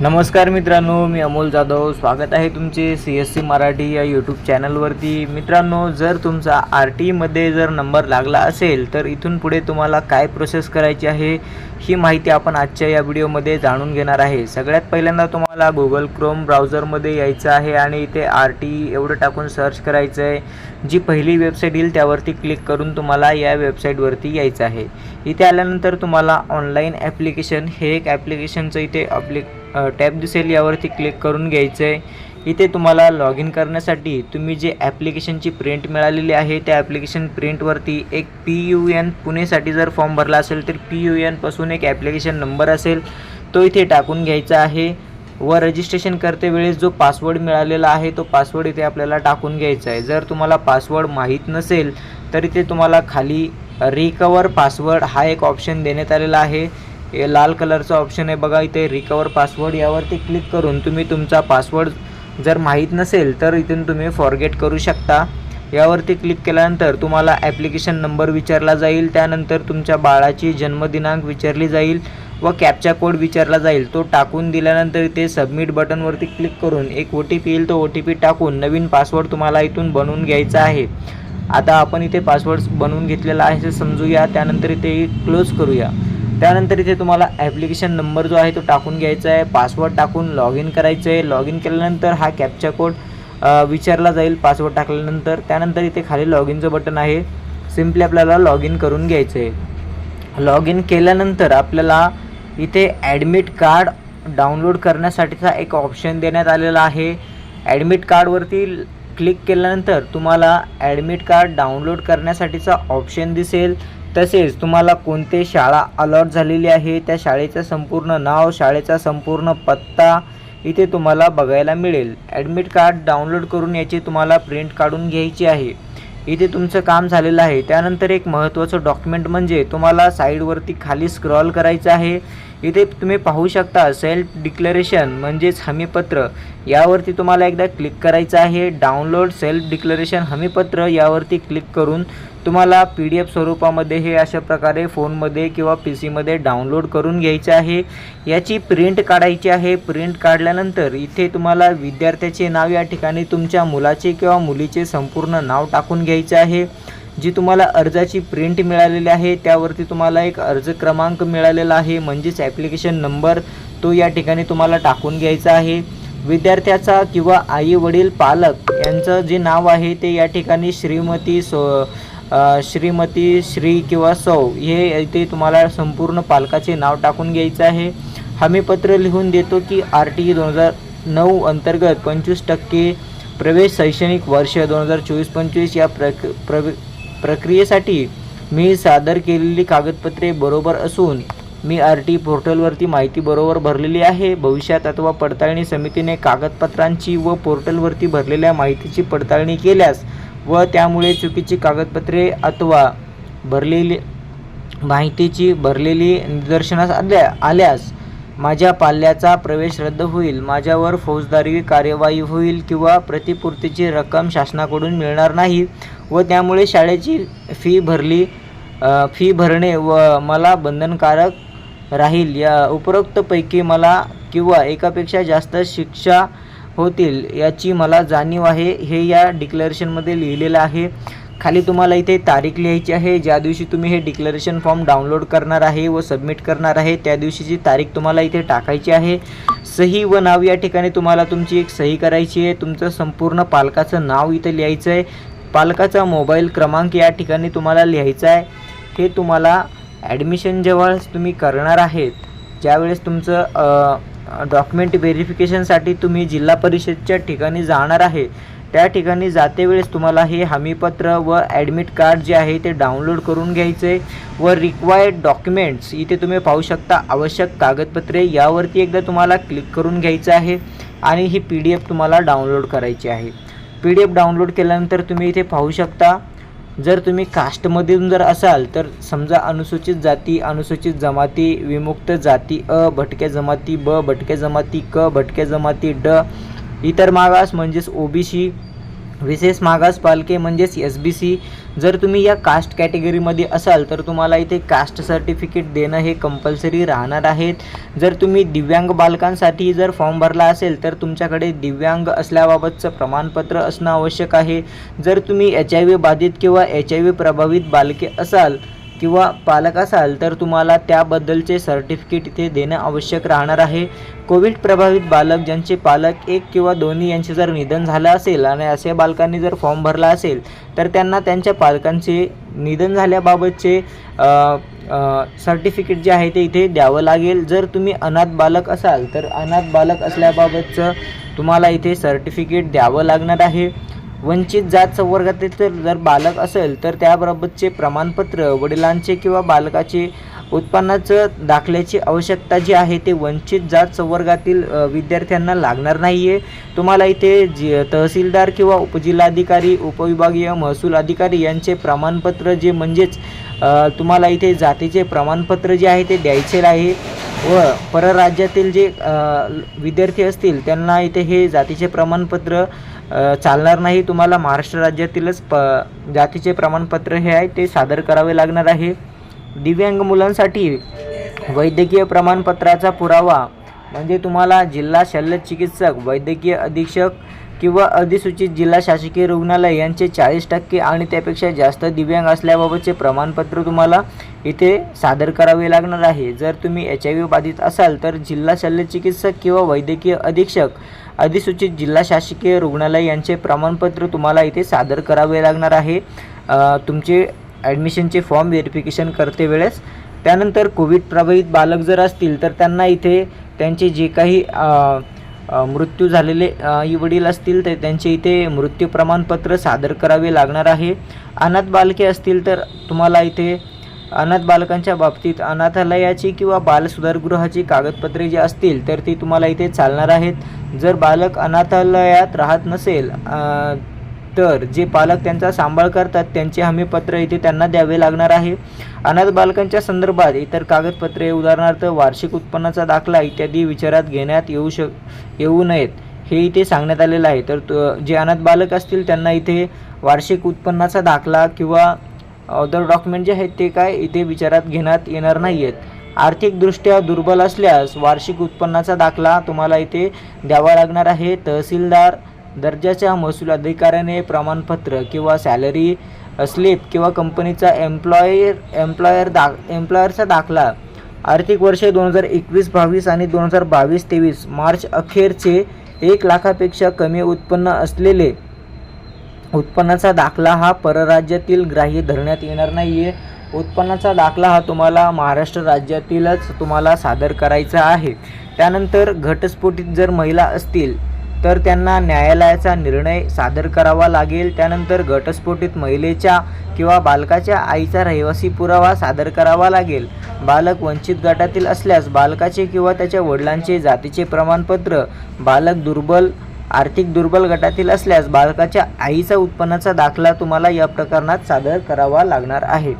नमस्कार मित्रांनो मी अमोल जाधव. स्वागत आहे तुमचे सी एस सी मराठी या यूट्यूब चॅनलवरती मित्रांनो जर तुमचा आर टीमध्ये जर नंबर लागला असेल तर इथून पुढे तुम्हाला काय प्रोसेस करायची आहे ही माहिती आपण आजच्या या व्हिडिओमध्ये जाणून घेणार आहे. सगळ्यात पहिल्यांदा तुम्हाला गुगल क्रोम ब्राउझरमध्ये यायचं आहे आणि इथे आर टी एवढं टाकून सर्च करायचं आहे. जी पहिली वेबसाईट येईल त्यावरती क्लिक करून तुम्हाला या वेबसाईटवरती यायचं आहे. इथे आल्यानंतर तुम्हाला ऑनलाईन ॲप्लिकेशन हे एक ॲप्लिकेशनचं इथे अप्लिक टॅब दिसेल. यावरती क्लिक करून घ्यायचं आहे इथे तुम्हाला लॉग इन करण्यासाठी तुम्ही जे ॲप्लिकेशनची प्रिंट मिळालेली आहे त्या ॲप्लिकेशन प्रिंटवरती एक पी यू एन पुणेसाठी जर फॉर्म भरला असेल तर पी यू एनपासून एक ॲप्लिकेशन नंबर असेल तो इथे टाकून घ्यायचा आहे. व रजिस्ट्रेशन करते वेळेस जो पासवर्ड मिळालेला आहे तो पासवर्ड इथे आपल्याला टाकून घ्यायचा आहे. जर तुम्हाला पासवर्ड माहीत नसेल तर इथे तुम्हाला खाली रिकवर पासवर्ड हा एक ऑप्शन देण्यात आलेला आहे. लाल कलरचा ऑप्शन आहे. बघा इथे रिकवर पासवर्ड यावरती क्लिक करून तुम्ही तुमचा पासवर्ड जर माहीत नसेल तर इथून तुम्ही फॉरगेट करू शकता. यावरती क्लिक केल्यानंतर तुम्हाला ॲप्लिकेशन नंबर विचारला जाईल त्यानंतर तुमच्या बाळाची जन्मदिनांक विचारली जाईल व कॅपचा कोड विचारला जाईल. तो टाकून दिल्यानंतर इथे सबमिट बटनवरती क्लिक करून एक ओ टी पी येईल तो ओ टी पी टाकून नवीन पासवर्ड तुम्हाला इथून बनवून घ्यायचा आहे. आता आपण इथे पासवर्ड बनवून घेतलेला आहे समजूया. त्यानंतर इथे क्लोज करूया. त्यानंतर इथे तुम्हाला ॲप्लिकेशन नंबर जो आहे तो टाकून घ्यायचा आहे पासवर्ड टाकून लॉग इन करायचं आहे लॉग इन केल्यानंतर हा कॅपचा कोड विचारला जाईल पासवर्ड टाकल्यानंतर. त्यानंतर इथे खाली लॉग इनचं बटन आहे. सिम्पली आपल्याला लॉग इन करून घ्यायचं आहे लॉग इन केल्यानंतर आपल्याला इथे ॲडमिट कार्ड डाउनलोड करण्यासाठीचा एक ऑप्शन देण्यात आलेला आहे. ॲडमिट कार्डवरती क्लिक केल्यानंतर तुम्हाला ॲडमिट कार्ड डाउनलोड करण्यासाठीचा ऑप्शन दिसेल. तसेच तुम्हाला कोणते शाळा अलॉट झालेली आहे त्या शाळेचं संपूर्ण नाव शाळेचा संपूर्ण पत्ता इथे तुम्हाला बघायला मिळेल. ॲडमिट कार्ड डाउनलोड करून याची तुम्हाला प्रिंट काढून घ्यायची आहे. इथे तुमचं काम झालेलं आहे. त्यानंतर एक महत्त्वाचं डॉक्युमेंट म्हणजे तुम्हाला साईडवरती खाली स्क्रॉल करायचं आहे. इथे तुम्ही पाहू शकता सेल्फ डिक्लरेशन म्हणजेच हमीपत्र. यावरती तुम्हाला एकदा क्लिक करायचं आहे. डाउनलोड सेल्फ डिक्लरेशन हमीपत्र. यावरती क्लिक करून तुम्हाला पी डी एफ स्वरूपामध्ये हे अशा प्रकारे फोनमध्ये किंवा पी सीमध्ये डाउनलोड करून घ्यायचं आहे. याची प्रिंट काढायची आहे. प्रिंट काढल्यानंतर इथे तुम्हाला विद्यार्थ्याचे नाव या ठिकाणी तुमच्या मुलाचे किंवा मुलीचे संपूर्ण नाव टाकून घ्यायचे आहे. जी तुम्हाला अर्जाची प्रिंट मिळालेली आहे त्यावरती तुम्हाला एक अर्ज क्रमांक मिळालेला आहे म्हणजेच ॲप्लिकेशन नंबर तो या ठिकाणी तुम्हाला टाकून घ्यायचा आहे. विद्यार्थ्याचा किंवा आई वडील पालक यांचं जे नाव आहे ते या ठिकाणी श्रीमती सो श्रीमती श्री किंवा सौ हे इथे तुम्हाला संपूर्ण पालकाचे नाव टाकून घ्यायचं आहे. हमीपत्र लिहून देतो की आर टी दोन हजार नऊ अंतर्गत पंचवीस टक्के प्रवेश शैक्षणिक वर्ष दोन हजार चोवीस पंचवीस या प्रक प्रवे प्रक्रियेसाठी मी सादर केलेली कागदपत्रे बरोबर असून मी आर टी पोर्टलवरती माहिती बरोबर भरलेली आहे. भविष्यात अथवा पडताळणी समितीने कागदपत्रांची व पोर्टलवरती भरलेल्या माहितीची पडताळणी केल्यास व त्यामुळे चुकीची कागदपत्रे अथवा भरलेली माहितीची भरलेली निदर्शनास आल्या आल्यास माझ्या पाल्याचा प्रवेश रद्द होईल. माझ्यावर फौजदारी कार्यवाही होईल किंवा प्रतिपूर्तीची रक्कम शासनाकडून मिळणार नाही. व त्यामुळे शाळेची फी भरली. फी भरणे व मला बंधनकारक राहील. या उपरोक्तपैकी मला किंवा एकापेक्षा जास्त शिक्षा होतील याची मला जाणीव आहे. हे या डिक्लेरेशनमध्ये लिहिलेलं आहे. खाली तुम्हाला इथे तारीख लिहायची आहे. ज्या दिवशी तुम्ही हे डिक्लेरेशन फॉर्म डाउनलोड करणार आहे व सबमिट करणार आहे त्या दिवशीची तारीख तुम्हाला इथे टाकायची आहे. सही व नाव या ठिकाणी तुम्हाला तुमची एक सही करायची आहे. तुमचं संपूर्ण पालकाचं नाव इथं लिहायचं आहे. पालकाचा मोबाईल क्रमांक या ठिकाणी तुम्हाला लिहायचा आहे. हे तुम्हाला ॲडमिशन जेव्हाच तुम्ही करणार आहेत ज्यावेळेस तुमचं डॉक्युमेंट व्हेरिफिकेशनसाठी तुम्ही जिल्हा परिषदच्या ठिकाणी जाणार आहे. त्या ठिकाणी जाते वेळेस तुम्हाला हे हमीपत्र व ॲडमिट कार्ड जे आहे ते डाउनलोड करून घ्यायचे व रिक्वायर्ड डॉक्युमेंट्स इथे तुम्ही पाहू शकता आवश्यक कागदपत्रे यावरती एकदा तुम्हाला क्लिक करून घ्यायचं आहे आणि ही पी डी एफ तुम्हाला डाउनलोड करायची आहे. पी डी एफ डाउनलोड केल्यानंतर तुम्ही इथे पाहू शकता. जर तुम्ही कास्टमधून जर असाल तर समजा अनुसूचित जाती अनुसूचित जमाती विमुक्त जाती अ भटक्या जमाती ब भटक्या जमाती क भटक्या जमाती ड इतर मागास म्हणजेच ओ बी सी विशेष मागास पालके म्हणजेच एस बी सी जर तुम्ही या कास्ट कॅटेगरीमध्ये असाल तर तुम्हाला इथे कास्ट सर्टिफिकेट देणं हे कंपल्सरी राहणार आहेत. जर तुम्ही दिव्यांग बालकांसाठी जर फॉर्म भरला असेल तर तुमच्याकडे दिव्यांग असल्याबाबतचं प्रमाणपत्र असणं आवश्यक आहे. जर तुम्ही एच आय व्ही बाधित किंवा एच आय व्ही प्रभावित बालके असाल किंवा पालक असाल तर तुम्हाला त्याबद्दलचे सर्टिफिकेट इथे देणं आवश्यक राहणार आहे. कोविड प्रभावित बालक ज्यांचे पालक एक किंवा दोन्ही यांचे जर निधन झालं असेल आणि अशा बालकांनी जर फॉर्म भरला असेल तर त्यांना त्यांच्या पालकांचे निधन झाल्याबाबतचे सर्टिफिकेट जे आहे ते इथे द्यावं लागेल. जर तुम्ही अनाथ बालक असाल तर अनाथ बालक असल्याबाबतचं तुम्हाला इथे सर्टिफिकेट द्यावं लागणार आहे. वंचित जात संवर्गातील जर बालक असेल तर त्याबाबतचे प्रमाणपत्र वडिलांचे किंवा बालकाचे उत्पन्नाचं दाखल्याची आवश्यकता जी आहे ते वंचित जात संवर्गातील विद्यार्थ्यांना लागणार नाही आहे तुम्हाला इथे जी तहसीलदार किंवा उपजिल्हाधिकारी उपविभागीय महसूल अधिकारी यांचे प्रमाणपत्र जे म्हणजेच तुम्हाला इथे जातीचे प्रमाणपत्र जे आहे ते द्यायचे आहे. व परराज्यातील जे विद्यार्थी असतील त्यांना इथे हे जातीचे प्रमाणपत्र चालणार नाही. तुम्हाला महाराष्ट्र राज्यातीलच प जातीचे प्रमाणपत्र हे आहे ते सादर करावे लागणार आहे. दिव्यांग मुलांसाठी वैद्यकीय प्रमाणपत्राचा पुरावा म्हणजे तुम्हाला जिल्हा शल्य चिकित्सक वैद्यकीय अधीक्षक किंवा अधिसूचित जिल्हा शासकीय रुग्णालय यांचे चाळीस टक्के आणि त्यापेक्षा जास्त दिव्यांग असल्याबाबतचे प्रमाणपत्र तुम्हाला इथे सादर करावे लागणार आहे. जर तुम्ही एच आय व्ही बाधित असाल तर जिल्हा शल्य चिकित्सक किंवा वैद्यकीय अधीक्षक अधिसूचित जिल्हा शासकीय रुग्णालय यांचे प्रमाणपत्र तुम्हाला इथे सादर करावे लागणार आहे. तुमचे ॲडमिशनचे फॉर्म व्हेरिफिकेशन करते वेळेस. त्यानंतर कोविड प्रभावित बालक जर असतील तर त्यांना इथे त्यांचे जे काही मृत्यू झालेले आई वडील असतील तर त्यांचे इथे मृत्यू प्रमाणपत्र सादर करावे लागणार आहे. अनाथ बालके असतील तर तुम्हाला इथे अनाथ बालकांच्या बाबतीत अनाथालयाची किंवा बालसुधारगृहाची कागदपत्रे जी असतील तर ती तुम्हाला इथे चालणार आहेत. जर बालक अनाथालयात राहत नसेल तर जे पालक त्यांचा सांभाळ करतात त्यांचे हमीपत्र इथे त्यांना द्यावे लागणार आहे. अनाथ बालकांच्या संदर्भात इतर कागदपत्रे उदाहरणार्थ वार्षिक उत्पन्नाचा दाखला इत्यादी विचारात घेण्यात येऊ शक येऊ नयेत. हे इथे सांगण्यात आलेलं आहे. तर जे अनाथ बालक असतील त्यांना इथे वार्षिक उत्पन्नाचा दाखला किंवा अदर डॉक्युमेंट जे आहेत ते काय इथे विचारात घेण्यात येणार नाही आहेत आर्थिकदृष्ट्या दुर्बल असल्यास वार्षिक उत्पन्नाचा दाखला तुम्हाला इथे द्यावा लागणार आहे. तहसीलदार दर्जाच्या महसूल अधिकाऱ्याने प्रमाणपत्र किंवा सॅलरी स्लिप किंवा कंपनीचा एम्प्लॉयर एम्प्लॉयर दा एम्प्लॉयरचा दाखला. आर्थिक वर्ष दोन हजार एकवीस बावीस आणि दोन हजार बावीस तेवीस मार्च अखेरचे एक लाखापेक्षा कमी उत्पन्न असलेले उत्पन्नाचा दाखला हा परराज्यातील ग्राह्य धरण्यात येणार नाही आहे उत्पन्नाचा दाखला हा तुम्हाला महाराष्ट्र राज्यातीलच तुम्हाला सादर करायचा आहे. त्यानंतर घटस्फोटीत जर महिला असतील तर त्यांना न्यायालयाचा निर्णय सादर करावा लागेल. त्यानंतर घटस्फोटीत महिलेच्या किंवा बालकाच्या आईचा रहिवासी पुरावा सादर करावा लागेल. बालक वंचित गटातील असल्यास बालकाचे किंवा त्याच्या वडिलांचे जातीचे प्रमाणपत्र बालक दुर्बल आर्थिक दुर्बल गटातील असल्यास बालकाच्या आईचा उत्पन्नाचा दाखला तुम्हाला या प्रकरणात सादर करावा लागणार आहे.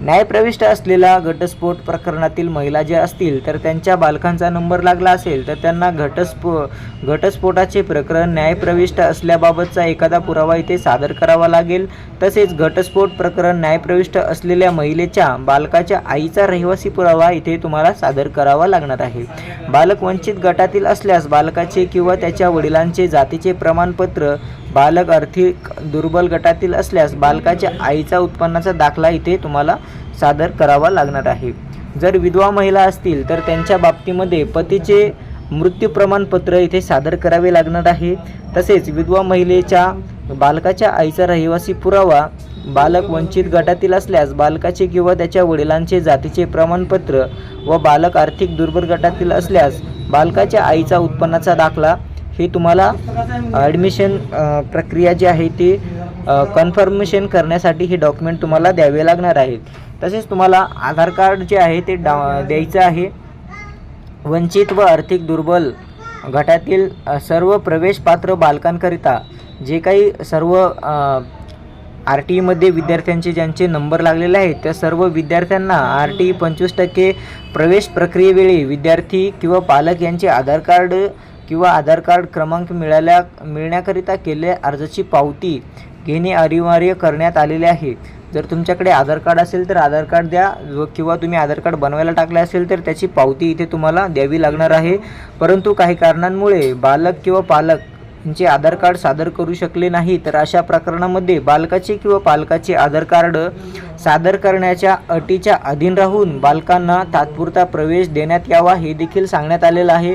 न्यायप्रविष्ट असलेल्या घटस्फोट प्रकरणातील महिला ज्या असतील तर त्यांच्या बालकांचा नंबर लागला असेल तर त्यांना घटस्फो घटस्फोटाचे प्रकरण न्यायप्रविष्ट असल्याबाबतचा एखादा पुरावा इथे सादर करावा लागेल. तसेच घटस्फोट प्रकरण न्यायप्रविष्ट असलेल्या महिलेच्या बालकाच्या आईचा रहिवासी पुरावा इथे तुम्हाला सादर करावा लागणार आहे. बालक वंचित गटातील असल्यास बालकाचे किंवा त्याच्या वडिलांचे जातीचे प्रमाणपत्र बालक आर्थिक दुर्बल गटातील असल्यास बालकाच्या आईचा उत्पन्नाचा दाखला इथे तुम्हाला सादर करावा लागणार आहे. जर विधवा महिला असतील तर त्यांच्या बाबतीमध्ये पतीचे मृत्यू प्रमाणपत्र इथे सादर करावे लागणार आहे. तसेच विधवा महिलेच्या बालकाच्या आईचा रहिवासी पुरावा बालक वंचित गटातील असल्यास बालकाचे किंवा त्याच्या वडिलांचे जातीचे प्रमाणपत्र व बालक आर्थिक दुर्बल गटातील असल्यास बालकाच्या आईचा उत्पन्नाचा दाखला ही तुम्हाला ॲडमिशन प्रक्रिया जी आहे ती कन्फर्मेशन करण्यासाठी हे डॉक्युमेंट तुम्हाला द्यावे लागणार आहेत तसेच तुम्हाला आधार कार्ड जे आहे ते डा द्यायचं आहे. वंचित व आर्थिक दुर्बल गटातील सर्व सर्व प्रवेशपात्र बालकांकरिता जे काही सर्व आर टी ईमध्ये विद्यार्थ्यांचे ज्यांचे नंबर लागलेले आहेत त्या सर्व विद्यार्थ्यांना आर टी ई पंचवीस टक्के प्रवेश प्रक्रियेवेळी विद्यार्थी किंवा पालक यांचे आधार कार्ड किंवा आधार कार्ड क्रमांक मिळाल्या मिळण्याकरिता केलेल्या अर्जाची पावती घेणे अनिवार्य करण्यात आलेले आहे. जर तुमच्याकडे आधार कार्ड असेल तर आधार कार्ड द्या. व किंवा तुम्ही आधार कार्ड बनवायला टाकले असेल तर त्याची पावती इथे तुम्हाला द्यावी लागणार आहे. परंतु काही कारणांमुळे बालक किंवा पालक यांचे आधार कार्ड सादर करू शकले नाही तर अशा प्रकरणामध्ये बालकाचे किंवा पालकाचे आधार कार्ड सादर करण्याच्या अटीच्या अधीन राहून बालकांना तात्पुरता प्रवेश देण्यात यावा हे देखील सांगण्यात आलेलं आहे.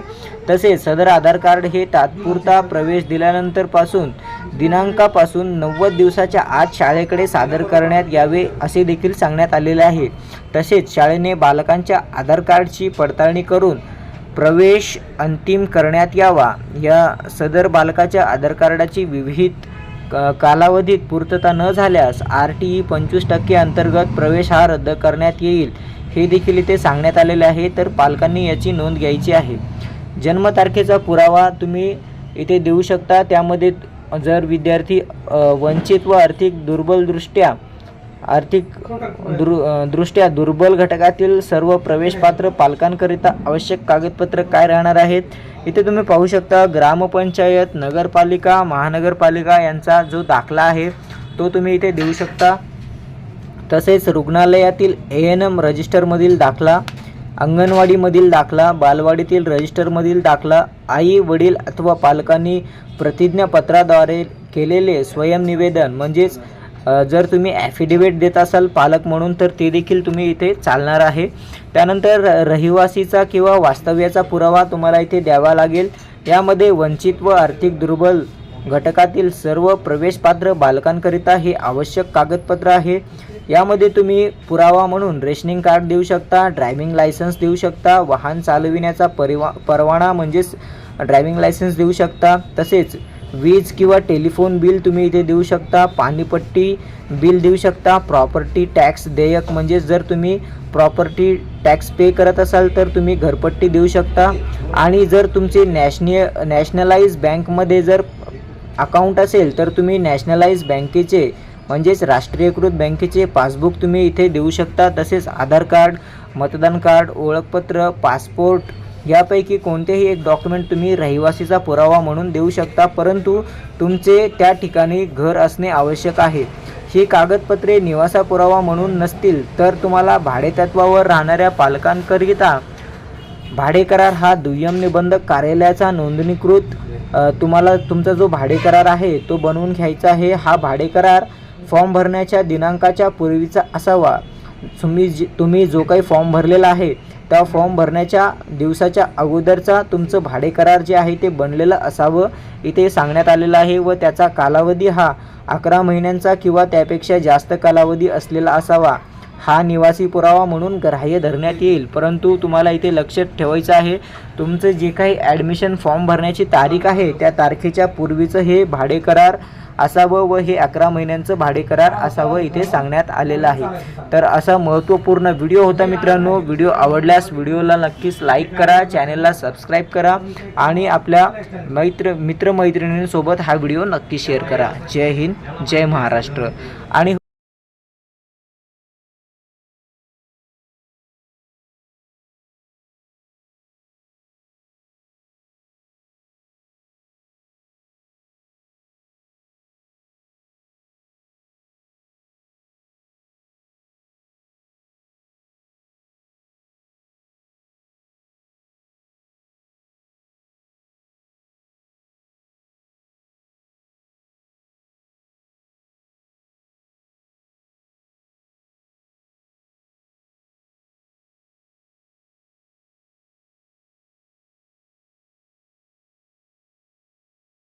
तसेच सदर आधार कार्ड हे तात्पुरता प्रवेश दिल्यानंतरपासून दिनांकापासून नव्वद दिवसाच्या आत शाळेकडे सादर करण्यात यावे असे देखील सांगण्यात आलेले आहे. तसेच शाळेने बालकांच्या आधार कार्डची पडताळणी करून प्रवेश अंतिम करण्यात यावा. या सदर बालकाच्या आधार कार्डाची विविध क- कालावधीत पूर्तता न झाल्यास आर टी ई पंचवीस टक्के अंतर्गत प्रवेश हा रद्द करण्यात येईल. हे देखील इथे सांगण्यात आलेले आहे. तर पालकांनी याची नोंद घ्यायची आहे. जन्मतारखेचा पुरावा तुम्ही इथे देऊ शकता. त्यामध्ये जर विद्यार्थी वंचित व आर्थिक दुर्बलदृष्ट्या आर्थिक दृ दृष्ट्या दुर्बल घटकातील सर्व प्रवेशपात्र पालकांकरिता आवश्यक कागदपत्र काय राहणार आहेत? इथे तुम्ही पाहू शकता ग्रामपंचायत नगरपालिका महानगरपालिका यांचा जो दाखला आहे तो तुम्ही इथे देऊ शकता. तसेच रुग्णालयातील ए एन एम रजिस्टरमधील दाखला अंगणवाडीमधील दाखला बालवाडीतील रजिस्टरमधील दाखला आई वडील अथवा पालकांनी प्रतिज्ञापत्राद्वारे केलेले स्वयंनिवेदन म्हणजेच जर तुम्ही ॲफिडेविट देत असाल पालक म्हणून तर ते देखील तुम्ही इथे चालणार आहे. त्यानंतर र- रहिवासीचा किंवा वास्तव्याचा पुरावा तुम्हाला इथे द्यावा लागेल. यामध्ये वंचित व आर्थिक दुर्बल घटकातील सर्व प्रवेशपात्र बालकांकरिता हे आवश्यक कागदपत्र आहे. यामध्ये तुम्ही पुरावा म्हणून रेशनिंग कार्ड देऊ शकता ड्रायव्हिंग लायसन्स देऊ शकता वाहन चालविण्याचा परिवा परवाना म्हणजेच ड्रायव्हिंग लायसन्स देऊ शकता. तसेच वीज किंवा टेलिफोन बिल तुम्ही इथे देऊ शकता पाणीपट्टी बिल देऊ शकता प्रॉपर्टी टॅक्स देयक म्हणजे जर तुम्ही प्रॉपर्टी टॅक्स पे करत असाल तर तुम्ही घरपट्टी देऊ शकता. आणि जर तुमचे नॅशनिय नॅशनलाइज बँकमध्ये जर अकाउंट असेल तर तुम्ही नॅशनलाइज बँकेचे म्हणजेच राष्ट्रीयकृत बँकेचे पासबुक तुम्ही इथे देऊ शकता. तसेच आधार कार्ड मतदान कार्ड ओळखपत्र पासपोर्ट यापैकी कोणतेही एक डॉक्युमेंट तुम्ही रहिवासीचा पुरावा म्हणून देऊ शकता परंतु तुमचे त्या ठिकाणी घर असणे आवश्यक आहे. ही कागदपत्रे निवासा पुरावा म्हणून नसतील तर तुम्हाला भाडेतत्वावर राहणाऱ्या पालकांकरिता भाडे करार हा दुय्यम निबंधक कार्यालयाचा नोंदणीकृत तुम्हाला तुमचा जो भाडे करार आहे तो बनवून घ्यायचा आहे. हा भाडे करार फॉर्म भरण्याच्या दिनांकाच्या पूर्वीचा असावा. तुम्ही जी तुम्ही जो काही फॉर्म भरलेला आहे त्या फॉर्म भरण्याच्या दिवसाच्या अगोदरचा तुमचं भाडे करार जे आहे ते बनलेलं असावं इथे सांगण्यात आलेलं आहे व त्याचा कालावधी हा अकरा महिन्यांचा किंवा त्यापेक्षा जास्त कालावधी असलेला असावा. हा निवासी पुरावा म्हणून ग्राह्य धरण्यात येईल. परंतु तुम्हाला इथे लक्षात ठेवायचं आहे. तुमचं जे काही ॲडमिशन फॉर्म भरण्याची तारीख आहे त्या तारखेच्या पूर्वीचं हे भाडे करार असावं व हे अकरा महिन्यांचं भाडे करार असावं इथे सांगण्यात आलेलं आहे. तर असा महत्त्वपूर्ण व्हिडिओ होता मित्रांनो. व्हिडिओ आवडल्यास व्हिडिओला नक्कीच लाईक करा चॅनेलला सबस्क्राईब करा आणि आपल्या मैत्र मित्रमैत्रिणींसोबत हा व्हिडिओ नक्की शेअर करा. जय हिंद जय महाराष्ट्र. आणि